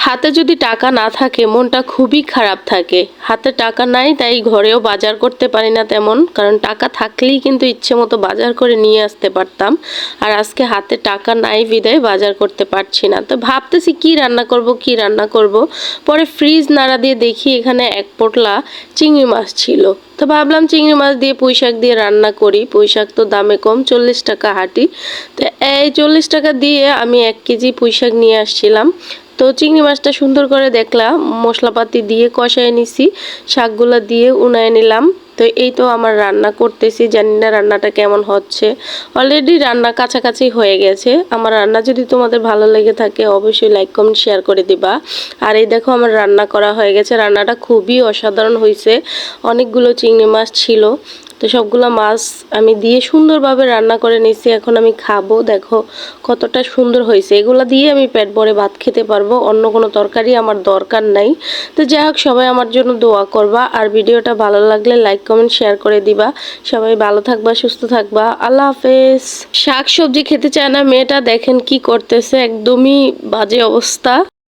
হাতে যদি টাকা না থাকে, মনটা খুবই খারাপ থাকে। হাতে টাকা নাই, তাই ঘরেও বাজার করতে পারি না তেমন। কারণ টাকা থাকলেই কিন্তু ইচ্ছে মতো বাজার করে নিয়ে আসতে পারতাম। আর আজকে হাতে টাকা নাই বিদায় বাজার করতে পারছি না। তো ভাবতেছি কি রান্না করব, কি রান্না করব? পরে ফ্রিজ নাড়া দিয়ে দেখি এখানে এক পোটলা চিংড়ি মাছ ছিল। তো ভাবলাম চিংড়ি মাছ দিয়ে পুঁই শাক দিয়ে রান্না করি। পুঁই শাক তো দামে কম, চল্লিশ টাকা হাঁটি। তো এই চল্লিশ টাকা দিয়ে আমি এক কেজি পুঁই শাক নিয়ে আসছিলাম। তো চিংড়ি মাছটা সুন্দর করে দেখলাম, মশলাপাতি দিয়ে কষায় নিছি, শাকগুলো দিয়ে উনায় নিলাম। তো এই তো আমার রান্না করতেছি, জানি না রান্নাটা কেমন হচ্ছে। অলরেডি রান্না কাছাকাছি হয়ে গেছে। আমার রান্না যদি তোমাদের ভালো লেগে থাকে, অবশ্যই লাইক কমেন্ট শেয়ার করে দিবা। আর এই দেখো আমার রান্না করা হয়ে গেছে। রান্নাটা খুবই অসাধারণ হয়েছে অনেকগুলো চিংড়ি মাছ ছিল। তো সবগুলো মাছ আমি দিয়ে সুন্দরভাবে রান্না করে নিছি এখন আমি খাব, দেখো কতটা সুন্দর হয়েছে। এগুলো দিয়ে আমি পেট ভরে ভাত খেতে পারব, অন্য কোনো তরকারি আমার দরকার নাই। তো যাই হোক, সবাই আমার জন্য দোয়া করবা আর ভিডিওটা ভালো লাগলে লাইক, কমেন্ট, শেয়ার করে দিবা। সবাই ভালো থাকবা, সুস্থ থাকবা। আল্লাহ হাফেজ। শাক সবজি খেতে চায় না, মেয়েটা দেখেন কি করতেছে, একদমই বাজে অবস্থা।